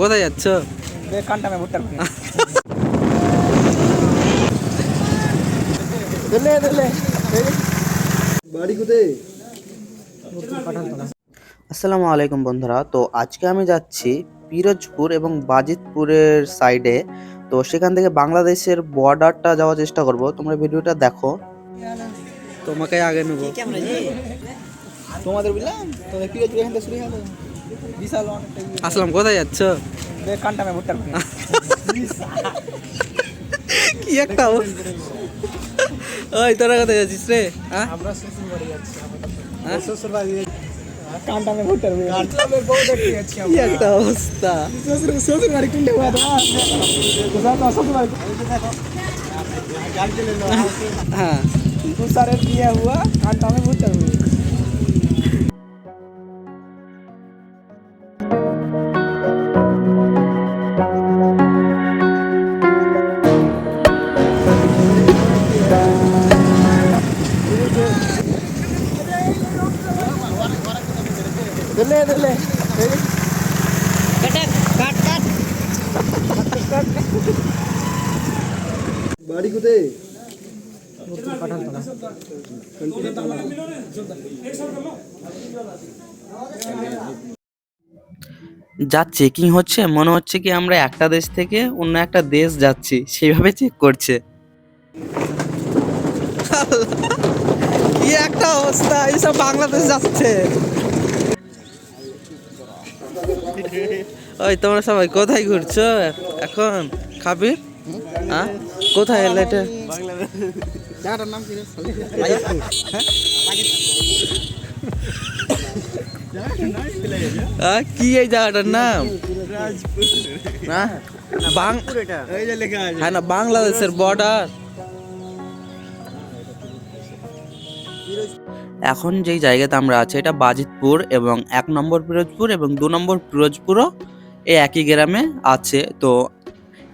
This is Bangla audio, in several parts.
কোথায় যাচ্ছ? কানটা আমি ভুট্টার বাড়ি কোথায়? আসসালামু আলাইকুম বন্ধুরা। তো আজকে আমি যাচ্ছি পিরোজপুর এবং বাজিতপুরের সাইডে। তো সেখান থেকে বাংলাদেশের বর্ডারটা যাওয়ার চেষ্টা করব। তোমরা ভিডিওটা দেখো। তোমাকে আগে নেব। তোমাদের বুঝলাম? তোমাদের পিরোজ এখান থেকে শুরু হলো বিশাল আসলাম কোথায় যাচ্ছ? কি একটা ওই তোরা কোথায় যাচ্ছিস রে? হ্যাঁ? আমরা হ্যাঁ? একটা অবস্থা। বাড়ি কিনতে হ্যাঁ, হ্যাঁ। হুয়া। দলে দলে বাড়ি যা চেকিং হচ্ছে মনে হচ্ছে কি আমরা একটা দেশ থেকে অন্য একটা দেশ যাচ্ছি সেইভাবে চেক করছে। কি একটা অবস্থা এইসব বাংলাদেশ যাচ্ছে। ওই তোমরা সবাই কোথায় ঘুরছো? এখন? খাবি? হ্যাঁ? কোথায় এলে এটা? জায়গাটার নাম কি কি এই জায়গাটার নাম? না? বাং এই যে লেখা আছে। হ্যাঁ না বাংলাদেশের বর্ডার এখন যেই জায়গাতে আমরা আছি, এটা বাজিতপুর এবং এক নম্বর পিরোজপুর এবং দু নম্বর পিরোজপুরও এই একই গ্রামে আছে। তো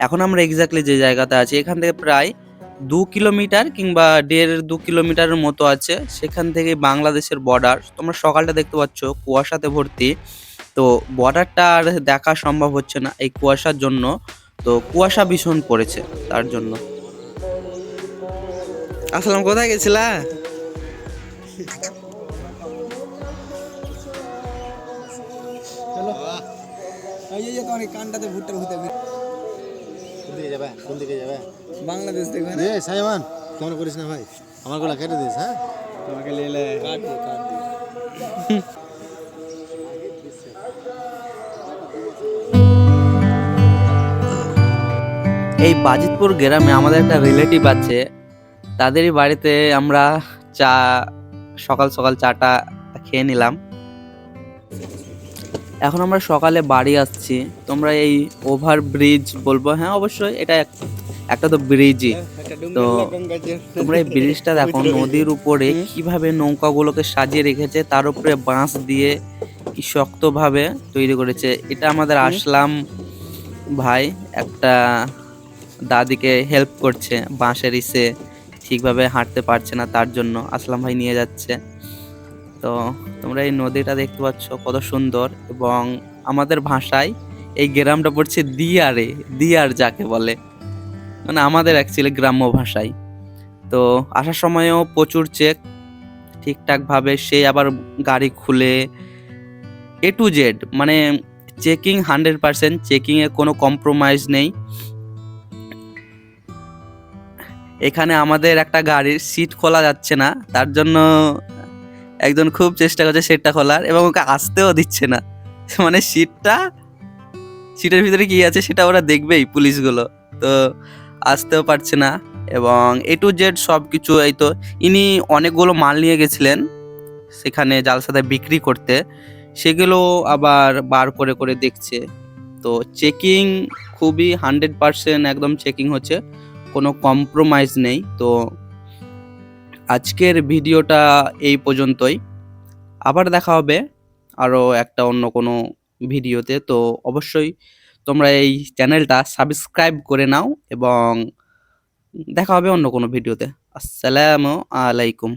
এখন আমরা এক্স্যাক্টলি যে জায়গাতে আছি, এখান থেকে প্রায় দু কিলোমিটার কিংবা দেড় দু কিলোমিটারের মতো আছে। সেখান থেকে বাংলাদেশের বর্ডার তোমরা সকালটা দেখতে পাচ্ছ, কুয়াশাতে ভর্তি। তো বর্ডারটা আর দেখা সম্ভব হচ্ছে না এই কুয়াশার জন্য। তো কুয়াশা ভীষণ পড়েছে তার জন্য। আসলাম, কোথায় গেছিলা? এই যে তোমার কানটাতে ভুট্টার হতে কোন দিকে যাবে কোন দিকে যাবে বাংলাদেশ দেখবে এ সাইমান কেমন করিস না ভাই? আমার গলা কেটে দিস হ্যাঁ? তোমাকে লেলে কাট দে কাট দে এই বাজিতপুর গ্রামে আমাদের একটা রিলেটিভ আছে। তাদেরই বাড়িতে আমরা চা সকাল সকাল চাটা খেয়ে নিলাম। এখন আমরা সকালে বাড়ি আসছি। তোমরা এই ওভার ব্রিজ বলব? হ্যাঁ অবশ্যই এটা এক- একটা তো ব্রিজই তো তোমরা এই ব্রিজটা দেখো নদীর উপরে কীভাবে নৌকাগুলোকে সাজিয়ে রেখেছে তার উপরে বাঁশ দিয়ে কি শক্তভাবে তৈরি করেছে। এটা আমাদের আসলাম ভাই একটা দাদিকে হেল্প করছে বাঁশের ইসে। ঠিকভাবে হাঁটতে পারছে না তার জন্য আসলাম ভাই নিয়ে যাচ্ছে। তো তোমরা এই নদীটা দেখতে পাচ্ছ কত সুন্দর এবং আমাদের ভাষায় এই গ্রামটা পড়ছে দিয়ারে, দিয়ার যাকে বলে। মানে আমাদের অ্যাকচুয়ালি গ্রাম্য ভাষায়। তো আসার সময়ও প্রচুর চেক ঠিকঠাকভাবে সে আবার গাড়ি খুলে এ টু জেড মানে চেকিং হান্ড্রেড পার্সেন্ট চেকিংয়ে কোনো কম্প্রোমাইজ নেই। এখানে আমাদের একটা গাড়ির সিট খোলা যাচ্ছে না, তার জন্য একজন খুব চেষ্টা করছে সিটটা খোলার এবং ওকে আসতেও দিচ্ছে না। মানে সিটটা সিটের ভিতরে কি আছে সেটা ওরা দেখবেই পুলিশগুলো, তো আসতেও পারছে না এবং এ টু জেড সব কিছু এই তো, ইনি অনেকগুলো মাল নিয়ে গেছিলেন সেখানে জালসাতে বিক্রি করতে, সেগুলো আবার বার করে করে দেখছে। তো চেকিং খুবই হান্ড্রেড পার্সেন্ট একদম চেকিং হচ্ছে। কোনো কম্প্রোমাইজ নেই, তো আজকের ভিডিওটা এই পর্যন্তই। আবার দেখা হবে আরও একটা অন্য কোনো ভিডিওতে, তো অবশ্যই তোমরা এই চ্যানেলটা সাবস্ক্রাইব করে নাও এবং দেখা হবে অন্য কোনো ভিডিওতে। আসসালামু আলাইকুম।